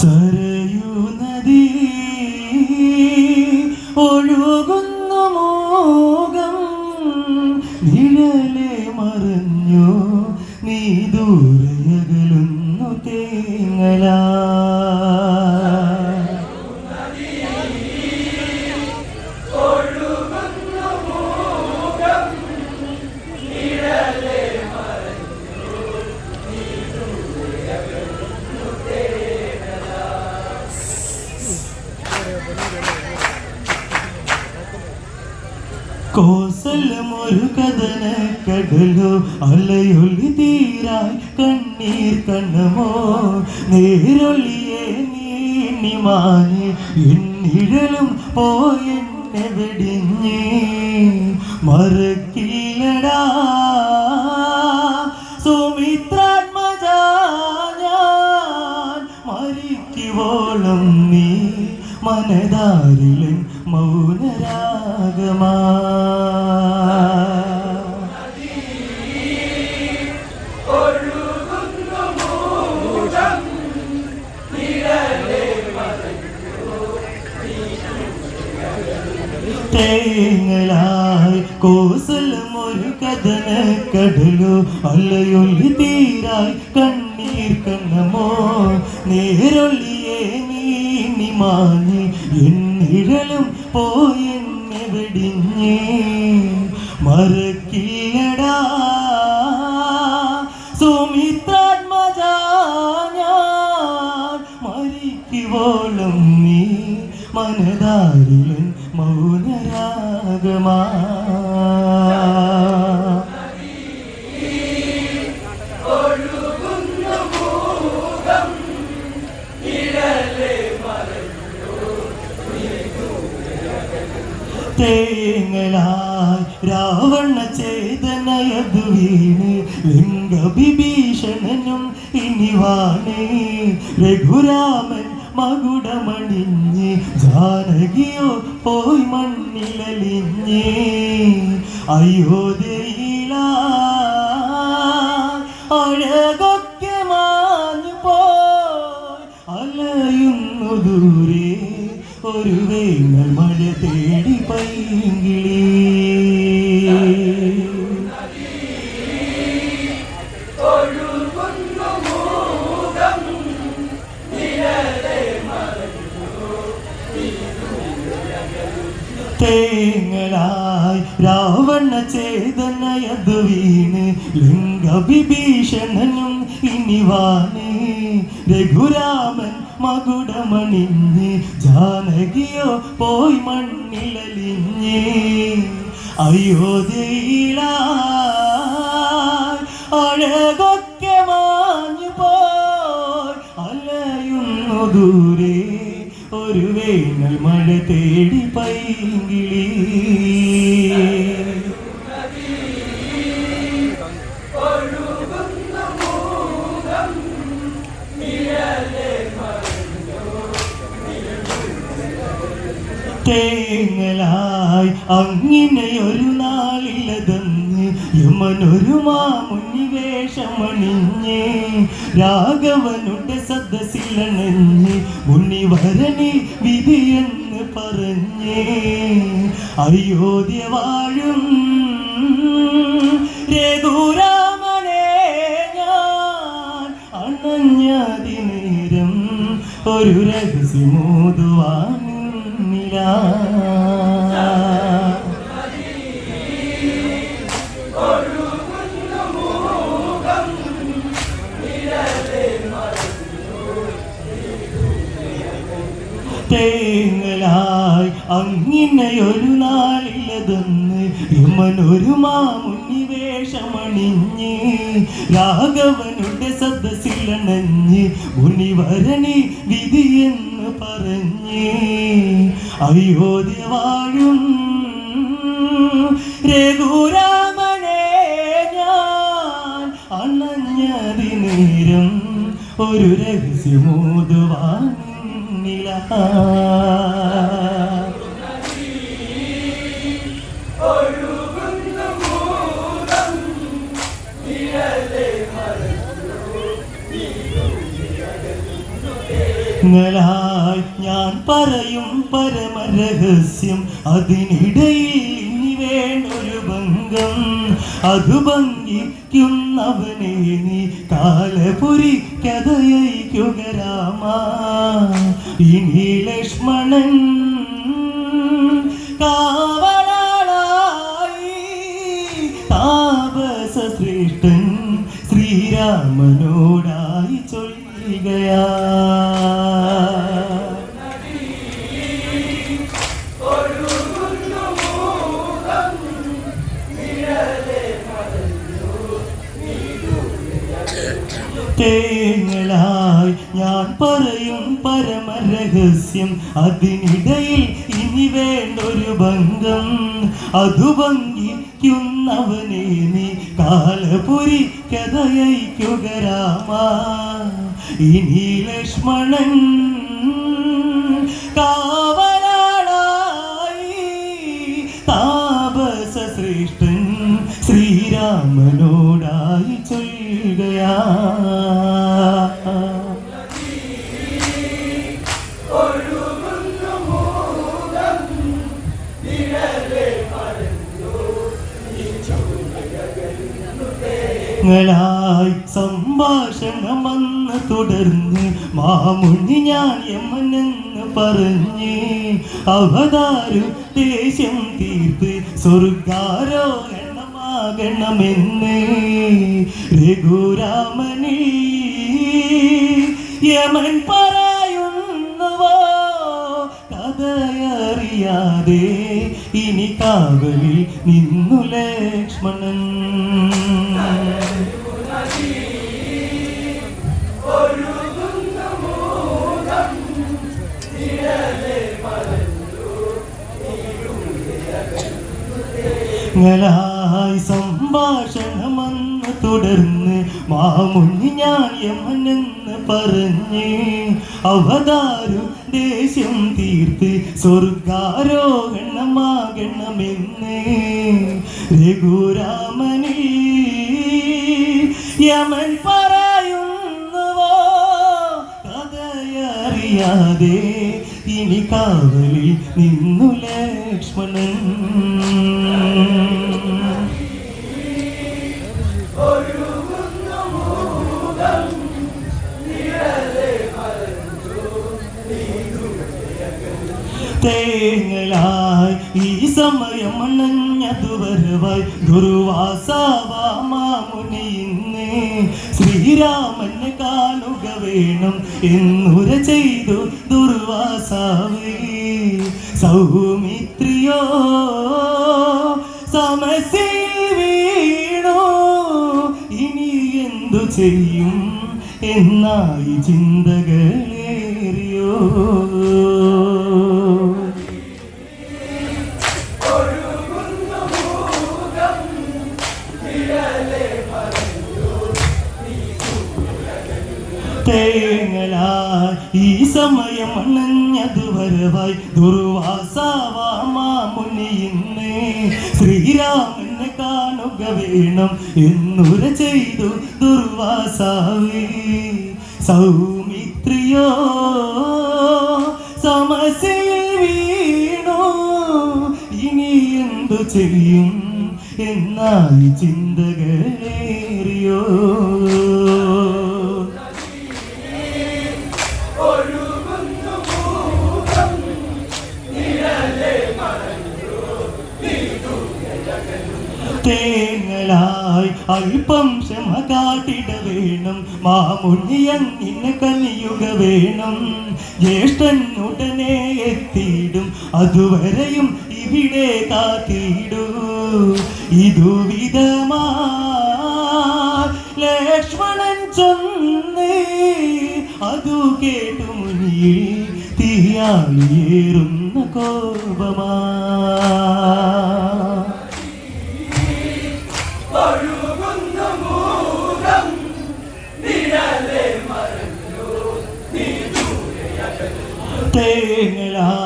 സരയൂ നദി കോസലമൊരു കഥന കടലോ അലയൊലി തീരായി കണ്ണീർ കണ്ണമോ നേരൊളിയെ മാനി എന്നിഴലും പോയെന്നെ വെടിഞ്ഞ്. മറക്കില്ലടാ സുമിത്രാത്മജാ നീ മനതാരിലും മൗനരാഗമാ. തേങ്ങലായി കോസലം ഒരു കഥന കടലോ അല്ലയൊല്ലി തീരായി കണ്ണീർ കണ്ണമോ? നേരൊള്ളിയേ നീ മാഞ്ഞ് എന്നിഴലും പോയെന്നെ വെടിഞ്ഞ് മറക്കില്ലടാ സുമിത്രാത്മജാ ഞാൻ മരിക്കുവോളം നീ മനതാരിലൻ തേങ്ങലായി രാവണ ചേതനയതു വീണ് ഇനി വാണേ. രഘുരാമൻ മകുടമണിഞ്ഞ് ജാനകിയോ പോയി മണ്ണിലലിഞ്ഞ്. അയോധ്യയില അഴകൊക്കെ മാഞ്ഞു പോയി. അലയുന്നു ദൂരെ. ഒരു വേങ്ങൽ മഴ തേടി പൈങ്കിളി. തേങ്ങലായി രാവണ ചേതനയതു വീണ് ലിംഗവിഭീഷണനും ഇനിവാണ്. രഘുരാമൻ മകുടമണിഞ്ഞ് ജാനകിയോ പോയി മണ്ണിലലിഞ്ഞ് അയോധ്യയില അഴകൊക്കെ മാഞ്ഞു പോയി അലയുന്നു ദൂരെ ഒരു വേനൽ മഴ തേടി പൈങ്കിളി. തേങ്ങലായി അങ്ങനെ ഒരു നാളില്ലതെന്ന് യമനൊരു മാമുനി വേഷമണിഞ്ഞ് രാഘവനുടെ സദസ്സിലണഞ്ഞ് വിധി വിധിയെന്ന് പറഞ്ഞ് അയോധ്യ വാഴും. രഘുരാമനെ ഞാൻ അണഞ്ഞതിനേരം ഒരു രഹസ്യമോതുവാനില്ല തേങ്ങലായി നാളില്ലതെന്ന് നാളിലതൊന്ന് യമനൊരു മാമുനി വേഷമണിഞ്ഞ് രാഘവനുടെ സദസ്സിലണഞ്ഞ് മുനിവരനെ വിധിയെന്ന് പറഞ്ഞ് അയോധ്യ വാഴും രഘുരാമനെ ഞാൻ അണഞ്ഞതിനേരം ഒരു രഹസ്യമോതുവാനില്ല ഞാൻ പറയും പരമരഹസ്യം. അതിനിടയിൽ ഇനി വേണൊരു ഭംഗം അതു ഭംഗിക്കുന്നവനെ നീ കാലപുരി കഥയയ്ക്കുക രാമ. ഇനി ലക്ഷ്മണൻ കാവലാളായി താപസ ശ്രേഷ്ഠൻ ശ്രീരാമനോടായി ചൊല്ലുകയാ. തേങ്ങളായി ഞാൻ പറയും പരമരഹസ്യം അതിനിടയിൽ ഇനി വേണ്ടൊരു ഭംഗം അതു ഭംഗിക്കുന്നവനെ നീ കാലപുരി കഥയയ്ക്കുക രാമ ഇനി ലക്ഷ്മണൻ കാവലാളായി താപസ ശ്രേഷ്ഠൻ ശ്രീരാമനോടായി ചൊല്ലുകയാ ങ്ങളായി സംഭാഷണമെന്ന് തുടർന്ന് മാമുനി ഞാൻ യമനെന്ന് പറഞ്ഞ് അവതാരു ദേശം തീർത്ത് സ്വർഗാരോഹണമാകണമെന്ന് രഘുരാമനി യമൻ പറയുന്നുവോ? കഥയറിയാതെ ഇനി കാവലിൽ നിന്നു ലക്ഷ്മണൻ. ങ്ങളായി സംഭാഷണമെന്ന് തുടർന്ന് മാമുനി ഞാൻ യമനെന്ന് പറഞ്ഞ് അവതാരു ദേഷ്യം തീർത്ത് സ്വർഗാരോഹണമാകണമെന്ന് രഘുരാമനി യമൻ പറയുന്നുവോ? കഥയറിയാതെ ഇനി കാവലിൽ നിന്നു ലക്ഷ്മണൻ തേങ്ങലായി ഈ സമയം അണഞ്ഞതു വരവായി ദുർവാസാവാമുനി ഇന്ന്. ശ്രീരാമനെ കാണുക വേണം എന്നുര ചെയ്തു ദുർവാസാവേ. സൗമിത്രിയോ സമസ്യയിൽ ഇനി എന്തു ചെയ്യും? എന്നായി ചിന്തകളേറിയോ ശ്രീരാമനെ കാണുക വേണം. എന്നുര ചെയ്തു ദുർവാസാവേ. സൗമിത്രിയോ സമസ്യയിൽ വീണു? ഇനി എന്തു ചെയ്യും? എന്നായി ചിന്തകളേറിയോ അല്പം ക്ഷമ കാട്ടിട വേണം. നിന്നെ കനിയുക വേണം. ജ്യേഷ്ഠൻ ഉടനെ എത്തിയിടും. അതുവരെയും ഇവിടെ കാത്തിടൂ. ഇതു വിധമാ ലക്ഷ്മണൻ ചൊന്നേ അതു കേട്ടു മുനിയിൽ തീയാളിയേറുന്ന കോപമാ tera.